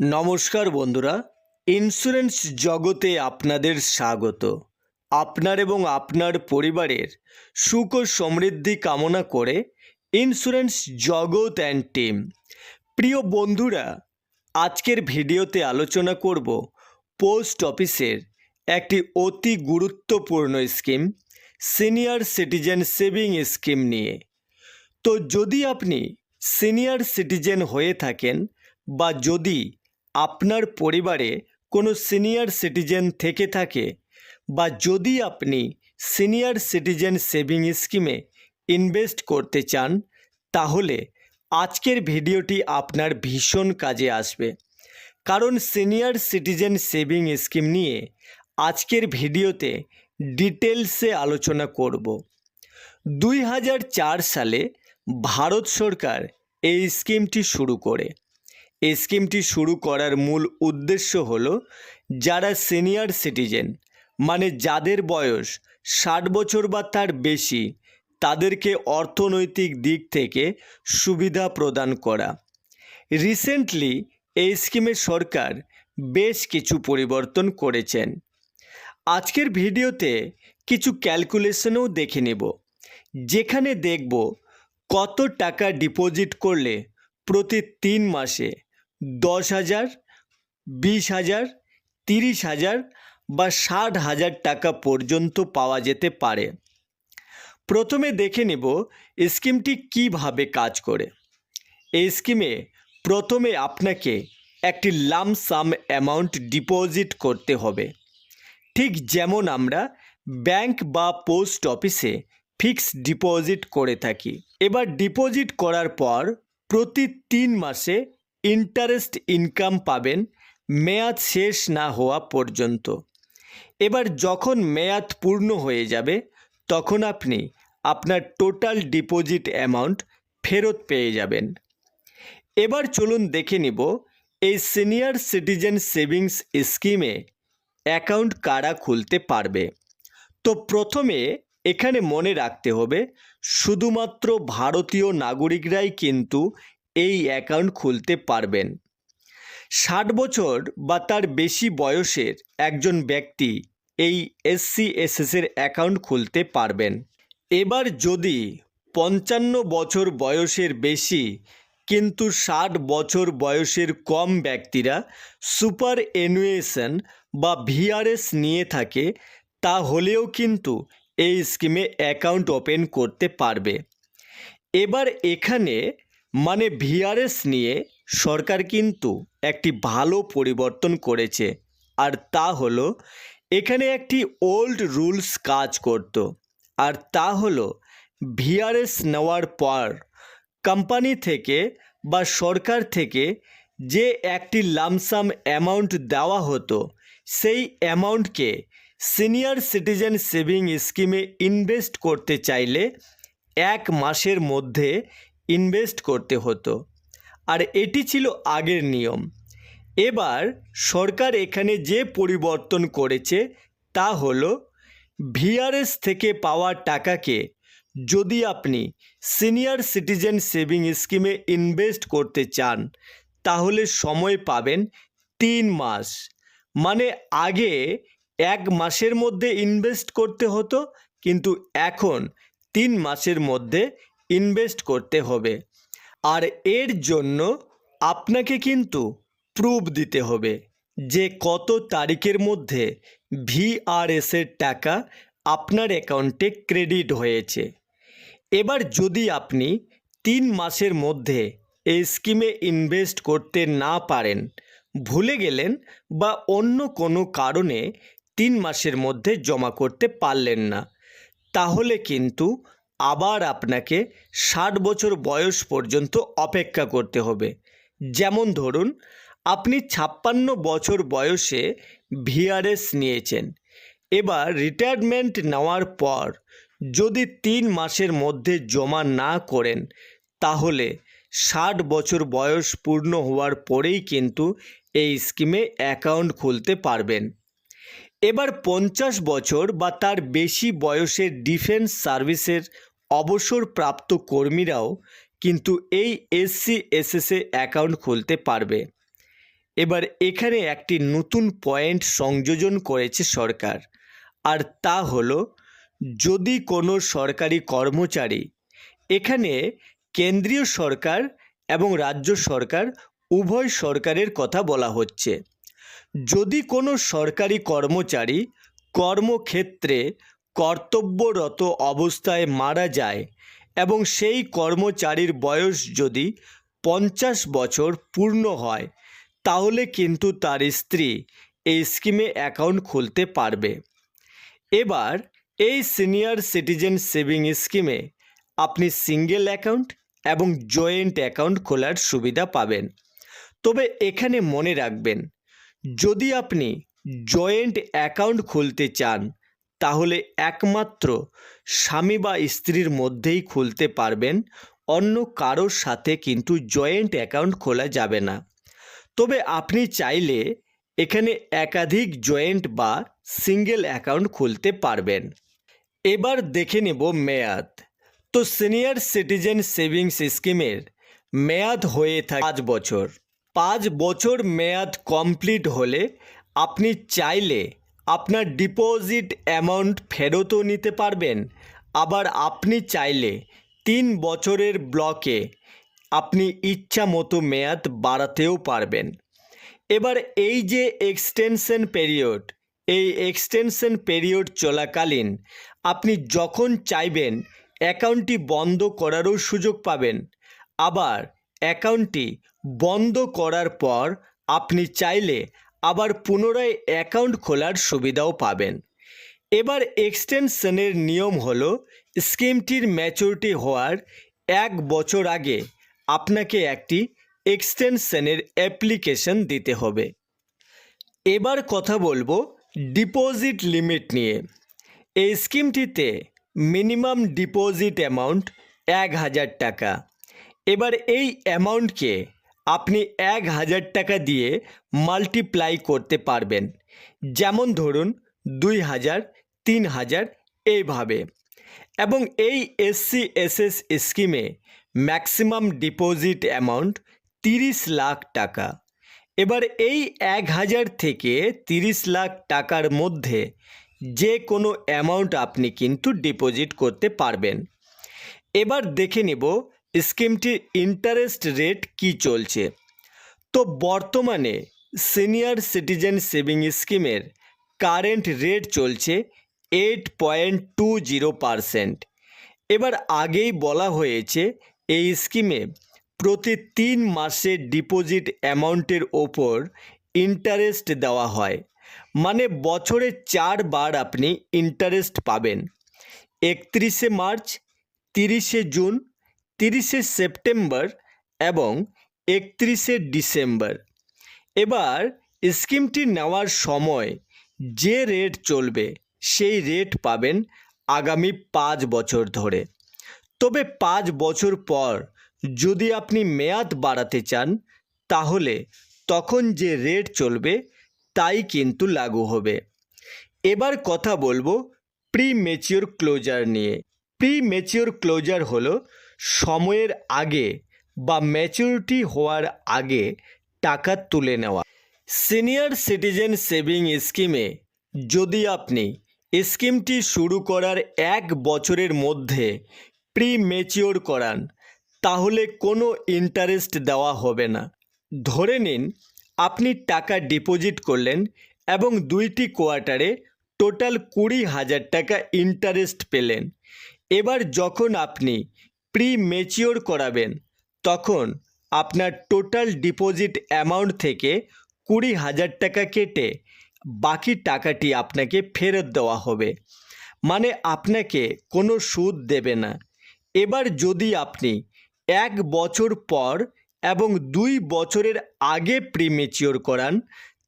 নমস্কার বন্ধুরা ইন্স্যুরেন্স জগতে আপনাদের স্বাগত। আপনার এবং আপনার পরিবারের সুখ ও সমৃদ্ধি কামনা করে ইন্স্যুরেন্স জগৎ অ্যান্ড টিম প্রিয় বন্ধুরা, আজকের ভিডিওতে আলোচনা করব পোস্ট অফিসের একটি অতি গুরুত্বপূর্ণ scheme senior citizen saving scheme নিয়ে। তো যদি আপনি সিনিয়র সিটিজেন হয়ে থাকেন বা যদি আপনার পরিবারে কোনো সিনিয়র সিটিজেন থেকে থাকে বা যদি আপনি সিনিয়র সিটিজেন সেভিং স্কিমে ইনভেস্ট করতে চান, তাহলে আজকের ভিডিওটি আপনার ভীষণ কাজে আসবে। কারণ সিনিয়র সিটিজেন সেভিং স্কিম নিয়ে আজকের ভিডিওতে ডিটেলসে আলোচনা করব। দুই হাজার চার সালে ভারত সরকার এই স্কিমটি শুরু করে। এই স্কিমটি শুরু করার মূল উদ্দেশ্য হল যারা সিনিয়র সিটিজেন মানে যাদের বয়স ষাট বছর বা তার বেশি, তাদেরকে অর্থনৈতিক দিক থেকে সুবিধা প্রদান করা। রিসেন্টলি এই স্কিমে সরকার বেশ কিছু পরিবর্তন করেছেন। আজকের ভিডিওতে কিছু ক্যালকুলেশনও দেখে নেব, যেখানে দেখব কত টাকা ডিপোজিট করলে প্রতি তিন মাসে দশ হাজার, বিশ হাজার, তিরিশ হাজার বা ষাট হাজার টাকা পর্যন্ত পাওয়া যেতে পারে। প্রথমে দেখে নেব স্কিমটি কীভাবে কাজ করে। এই স্কিমে প্রথমে আপনাকে একটি লামসাম অ্যামাউন্ট ডিপোজিট করতে হবে। ঠিক যেমন আমরা ব্যাংক বা পোস্ট অফিসে ফিক্সড ডিপোজিট করে থাকি। এবার ডিপোজিট করার পর প্রতি তিন মাসে ইন্টারেস্ট ইনকাম পাবেন মেয়াদ শেষ না হওয়া পর্যন্ত। এবার যখন মেয়াদ পূর্ণ হয়ে যাবে, তখন আপনি আপনার টোটাল ডিপোজিট অ্যামাউন্ট ফেরত পেয়ে যাবেন। এবার চলুন দেখে নিব এই সিনিয়র সিটিজেন সেভিংস স্কিমে অ্যাকাউন্ট কারা খুলতে পারবে। তো প্রথমে এখানে মনে রাখতে হবে, শুধুমাত্র ভারতীয় নাগরিকরাই কিন্তু এই অ্যাকাউন্ট খুলতে পারবেন। ষাট বছর বা তার বেশি বয়সের একজন ব্যক্তি এই এসসি এসএসের অ্যাকাউন্ট খুলতে পারবেন। এবার যদি পঞ্চান্ন বছর বয়সের বেশি কিন্তু ষাট বছর বয়সের কম ব্যক্তিরা সুপার এনুয়েশন বা ভিআরএস নিয়ে থাকে, তাহলেও কিন্তু এই স্কিমে অ্যাকাউন্ট ওপেন করতে পারবে। এবার এখানে মানে ভিআরএস নিয়ে সরকার কিন্তু একটি ভালো পরিবর্তন করেছে। আর তা হলো, এখানে একটি ওল্ড রুলস কাজ করত। আর তা হলো ভিআরএস নেওয়ার পর কোম্পানি থেকে বা সরকার থেকে যে একটি লামসাম অ্যামাউন্ট দেওয়া হতো, সেই অ্যামাউন্টকে সিনিয়র সিটিজেন সেভিং স্কিমে ইনভেস্ট করতে চাইলে এক মাসের মধ্যে ইনভেস্ট করতে হতো। আর এটি ছিল আগের নিয়ম। এবার সরকার এখানে যে পরিবর্তন করেছে তা হলো ভিআরএস থেকে পাওয়া টাকাকে যদি আপনি সিনিয়র সিটিজেন সেভিং স্কিমে ইনভেস্ট করতে চান, তাহলে সময় পাবেন তিন মাস। মানে আগে এক মাসের মধ্যে ইনভেস্ট করতে হতো, কিন্তু এখন তিন মাসের মধ্যে ইনভেস্ট করতে হবে। আর এর জন্য আপনাকে কিন্তু প্রুফ দিতে হবে যে কত তারিখের মধ্যে ভিআরএসের টাকা আপনার অ্যাকাউন্টে ক্রেডিট হয়েছে। এবার যদি আপনি তিন মাসের মধ্যে এই স্কিমে ইনভেস্ট করতে না পারেন, ভুলে গেলেন বা অন্য কোনো কারণে তিন মাসের মধ্যে জমা করতে পারলেন না, তাহলে কিন্তু আবার আপনাকে ষাট বছর বয়স পর্যন্ত অপেক্ষা করতে হবে। যেমন ধরুন, আপনি ছাপ্পান্ন বছর বয়সে ভিআরএস নিয়েছেন। এবার রিটায়ারমেন্ট নেওয়ার পর যদি তিন মাসের মধ্যে জমা না করেন, তাহলে ষাট বছর বয়স পূর্ণ হওয়ার পরেই কিন্তু এই স্কিমে অ্যাকাউন্ট খুলতে পারবেন। এবার পঞ্চাশ বছর বা তার বেশি বয়সের ডিফেন্স সার্ভিসের অবসরপ্রাপ্ত কর্মীরাও কিন্তু এই এসসি এসএসএ অ্যাকাউন্ট খুলতে পারবে। এবার এখানে একটি নতুন পয়েন্ট সংযোজন করেছে সরকার। আর তা হলো, যদি কোনো সরকারি কর্মচারী এখানে কেন্দ্রীয় সরকার এবং রাজ্য সরকার উভয় সরকারের কথা বলা হচ্ছে। যদি কোনো সরকারি কর্মচারী কর্মক্ষেত্রে কর্তব্যরত অবস্থায় মারা যায় এবং সেই কর্মচারীর বয়স যদি পঞ্চাশ বছর পূর্ণ হয়, তাহলে কিন্তু তার স্ত্রী এই স্কিমে অ্যাকাউন্ট খুলতে পারবে। এবার এই সিনিয়র সিটিজেন সেভিং স্কিমে আপনি সিঙ্গেল অ্যাকাউন্ট এবং জয়েন্ট অ্যাকাউন্ট খোলার সুবিধা পাবেন। তবে এখানে মনে রাখবেন, যদি আপনি জয়েন্ট অ্যাকাউন্ট খুলতে চান তাহলে একমাত্র স্বামী বা স্ত্রীর মধ্যেই খুলতে পারবেন, অন্য কারোর সাথে কিন্তু জয়েন্ট অ্যাকাউন্ট খোলা যাবে না। তবে আপনি চাইলে এখানে একাধিক জয়েন্ট বা সিঙ্গেল অ্যাকাউন্ট খুলতে পারবেন। এবার দেখে নেব মেয়াদ। তো সিনিয়র সিটিজেন সেভিংস স্কিমের মেয়াদ হয়ে থাকে পাঁচ বছর। পাঁচ বছর মেয়াদ কমপ্লিট হলে আপনি চাইলে আপনার ডিপোজিট অ্যামাউন্ট ফেরতও নিতে পারবেন। আবার আপনি চাইলে তিন বছরের ব্লকে আপনি ইচ্ছা মতো মেয়াদ বাড়াতেও পারবেন। এবার এই যে এক্সটেনশন পিরিয়ড এই এক্সটেনশন পিরিয়ড চলাকালীন আপনি যখন চাইবেন, অ্যাকাউন্টটি বন্ধ করারও সুযোগ পাবেন। আবার অ্যাকাউন্টটি বন্ধ করার পর আপনি চাইলে আবার পুনরায় অ্যাকাউন্ট খোলার সুবিধাও পাবেন। এবার এক্সটেনশনের নিয়ম হলো, স্কিমটির ম্যাচুরিটি হওয়ার এক বছর আগে আপনাকে একটি এক্সটেনশনের অ্যাপ্লিকেশন দিতে হবে। এবার কথা বলব ডিপোজিট লিমিট নিয়ে। এই স্কিমটিতে মিনিমাম ডিপোজিট অ্যামাউন্ট এক হাজার টাকা। এবার এই অ্যামাউন্টকে আপনি এক হাজার টাকা দিয়ে মাল্টিপ্লাই করতে পারবেন। যেমন ধরুন, দুই হাজার, তিন হাজার, এইভাবে। এবং এই এসসি এসএস স্কিমে ম্যাক্সিমাম ডিপোজিট অ্যামাউন্ট তিরিশ লাখ টাকা। এবার এই এক হাজার থেকে তিরিশ লাখ টাকার মধ্যে যে কোনো অ্যামাউন্ট আপনি কিন্তু ডিপোজিট করতে পারবেন। এবার দেখে নেব স্কিমটির ইন্টারেস্ট রেট কি চলছে? তো বর্তমানে সিনিয়র সিটিজেন সেভিং স্কিমের কারেন্ট রেট চলছে eight point two zero percent এবার আগেই বলা হয়েছে, এই স্কিমে প্রতি তিন মাসের ডিপোজিট অ্যামাউন্টের ওপর ইন্টারেস্ট দেওয়া হয়। মানে বছরে চারবার আপনি ইন্টারেস্ট পাবেন। একত্রিশে মার্চ, তিরিশে জুন তিরিশে সেপ্টেম্বর এবং একত্রিশে ডিসেম্বর। এবার স্কিমটি নেওয়ার সময় যে রেট চলবে, সেই রেট পাবেন আগামী পাঁচ বছর ধরে। তবে পাঁচ বছর পর যদি আপনি মেয়াদ বাড়াতে চান, তাহলে তখন যে রেট চলবে, তাই কিন্তু লাগু হবে। এবার কথা বলব প্রি মেচিওর ক্লোজার নিয়ে। প্রি মেচিওর ক্লোজার হলো সময়ের আগে বা ম্যাচুরিটি হওয়ার আগে টাকা তুলে নেওয়া। সিনিয়র সিটিজেন সেভিং স্কিমে যদি আপনি স্কিমটি শুরু করার এক বছরের মধ্যে প্রি মেচিওর করান, তাহলে কোনো ইন্টারেস্ট দেওয়া হবে না। ধরে নিন, আপনি টাকা ডিপোজিট করলেন এবং দুইটি কোয়ার্টারে টোটাল কুড়ি হাজার টাকা ইন্টারেস্ট পেলেন। এবার যখন আপনি প্রি মেচিওর করাবেন। তখন আপনার টোটাল ডিপোজিট অ্যামাউন্ট থেকে কুড়ি হাজার টাকা কেটে বাকি টাকাটি আপনাকে ফেরত দেওয়া হবে। মানে আপনাকে কোনো সুদ দেবে না। এবার যদি আপনি এক বছর পর এবং দুই বছরের আগে প্রি প্রিমেচিওর করান,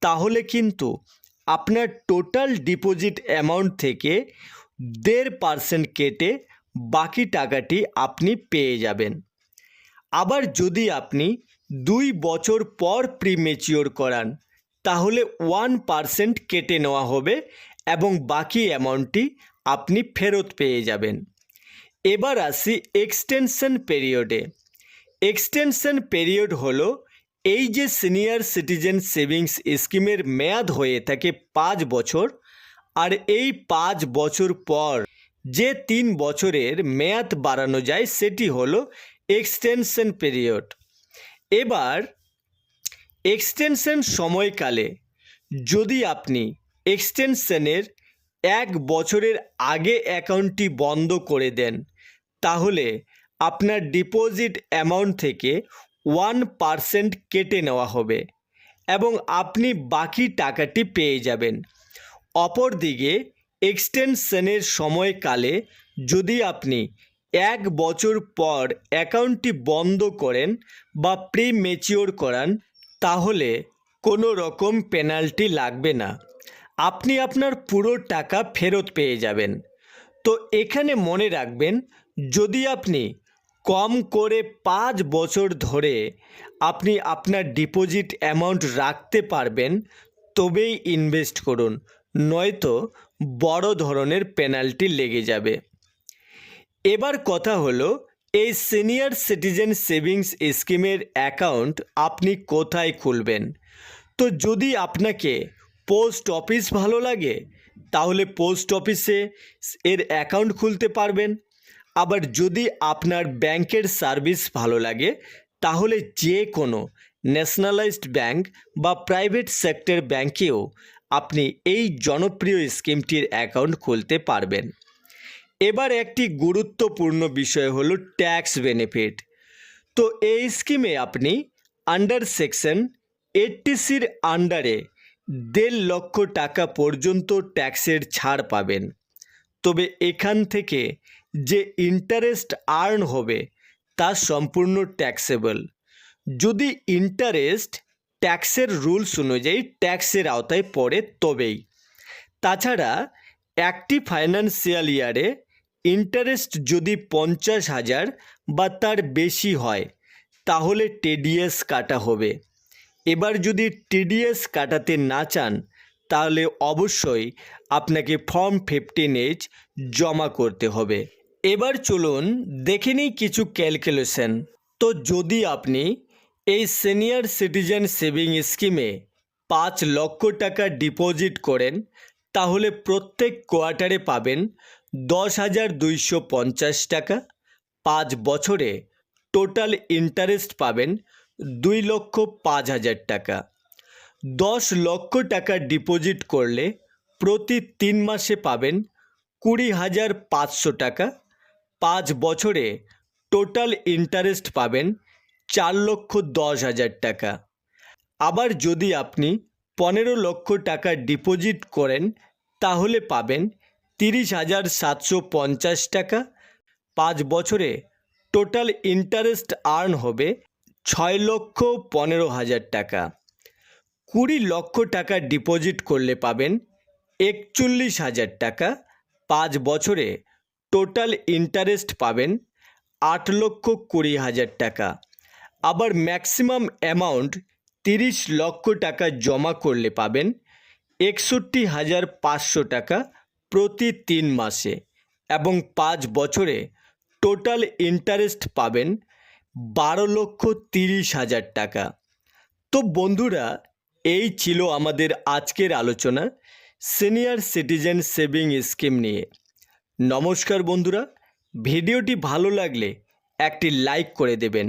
তাহলে কিন্তু আপনার টোটাল ডিপোজিট অ্যামাউন্ট থেকে দেড় পার্সেন্ট কেটে বাকি টাকাটি আপনি পেয়ে যাবেন। আবার যদি আপনি দুই বছর পর প্রিমেচিওর করান, তাহলে ওয়ান পার্সেন্ট কেটে নেওয়া হবে এবং বাকি অ্যামাউন্টটি আপনি ফেরত পেয়ে যাবেন। এবার আসি এক্সটেনশন পিরিয়ডে এক্সটেনশন পিরিয়ড হলো এই যে সিনিয়র সিটিজেন সেভিংস স্কিমের মেয়াদ হয়ে থাকে পাঁচ বছর, আর এই পাঁচ বছর পর যে তিন বছরের মেয়াদ বাড়ানো যায় সেটি হলো এক্সটেনশন পিরিয়ড। এবার, এক্সটেনশন সময়কালে যদি আপনি এক্সটেনশনের এক বছরের আগে অ্যাকাউন্টটি বন্ধ করে দেন, তাহলে আপনার ডিপোজিট অ্যামাউন্ট থেকে ওয়ান পারসেন্ট কেটে নেওয়া হবে এবং আপনি বাকি টাকাটি পেয়ে যাবেন। অপরদিকে এক্সটেনশনের সময়কালে যদি আপনি এক বছর পর অ্যাকাউন্টটি বন্ধ করেন বা প্রি মেচিওর করান, তাহলে কোনো রকম পেনাল্টি লাগবে না। আপনি আপনার পুরো টাকা ফেরত পেয়ে যাবেন। তো এখানে মনে রাখবেন, যদি আপনি কম করে পাঁচ বছর ধরে আপনি আপনার ডিপোজিট অ্যামাউন্ট রাখতে পারবেন, তবেই ইনভেস্ট করুন। নয়তো বড় ধরনের পেনাল্টি লেগে যাবে। এবার কথা হলো, এই সিনিয়র সিটিজেন সেভিংস স্কিমের অ্যাকাউন্ট আপনি কোথায় খুলবেন? তো যদি আপনাকে পোস্ট অফিস ভালো লাগে, তাহলে পোস্ট অফিসে এর অ্যাকাউন্ট খুলতে পারবেন। আবার যদি আপনার ব্যাংকের সার্ভিস ভালো লাগে, তাহলে যে কোনো ন্যাশনালাইজড ব্যাংক বা প্রাইভেট সেক্টর ব্যাংকেও আপনি এই জনপ্রিয় স্কিমটির অ্যাকাউন্ট খুলতে পারবেন। এবার একটি গুরুত্বপূর্ণ বিষয় হলো ট্যাক্স বেনিফিট তো এই স্কিমে আপনি আন্ডার সেকশন এইটটিসির আন্ডারে দেড় লক্ষ টাকা পর্যন্ত ট্যাক্সের ছাড় পাবেন। তবে এখান থেকে যে ইন্টারেস্ট আর্ন হবে তা সম্পূর্ণ ট্যাক্সেবল যদি ইন্টারেস্ট ট্যাক্সের রুলস অনুযায়ী ট্যাক্সের আওতায় পড়ে তবেই। তাছাড়া, একটি ফাইন্যান্সিয়াল ইয়ারে ইন্টারেস্ট যদি পঞ্চাশ হাজার বা তার বেশি হয়, তাহলে টিডিএস কাটা হবে। এবার যদি টিডিএস কাটাতে না চান, তাহলে অবশ্যই আপনাকে ফর্ম ফিফটিন এইচ জমা করতে হবে। এবার চলুন দেখে নিই কিছু ক্যালকুলেশন। তো যদি আপনি এই সিনিয়র সিটিজেন সেভিং স্কিমে পাঁচ লক্ষ টাকা ডিপোজিট করেন, তাহলে প্রত্যেক কোয়ার্টারে পাবেন দশ হাজার দুইশো পঞ্চাশ টাকা। পাঁচ বছরে টোটাল ইন্টারেস্ট পাবেন দুই লক্ষ পাঁচ হাজার টাকা। দশ লক্ষ টাকা ডিপোজিট করলে প্রতি তিন মাসে পাবেন কুড়ি হাজার পাঁচশো টাকা। পাঁচ বছরে টোটাল ইন্টারেস্ট পাবেন চার লক্ষ দশ হাজার টাকা। আবার যদি আপনি পনেরো লক্ষ টাকা ডিপোজিট করেন, তাহলে পাবেন তিরিশ হাজার সাতশো পঞ্চাশ টাকা। পাঁচ বছরে টোটাল ইন্টারেস্ট আর্ন হবে ছয় লক্ষ পনেরো হাজার টাকা। কুড়ি লক্ষ টাকা ডিপোজিট করলে পাবেন একচল্লিশ হাজার টাকা। পাঁচ বছরে টোটাল ইন্টারেস্ট পাবেন আট লক্ষ কুড়ি হাজার টাকা। আবার ম্যাক্সিমাম অ্যামাউন্ট তিরিশ লক্ষ টাকা জমা করলে পাবেন, একষট্টি হাজার পাঁচশো টাকা প্রতি তিন মাসে এবং পাঁচ বছরে টোটাল ইন্টারেস্ট পাবেন বারো লক্ষ তিরিশ হাজার টাকা। তো বন্ধুরা, এই ছিল আমাদের আজকের আলোচনা সিনিয়র সিটিজেন সেভিং স্কিম নিয়ে। নমস্কার বন্ধুরা, ভিডিওটি ভালো লাগলে একটি লাইক করে দেবেন।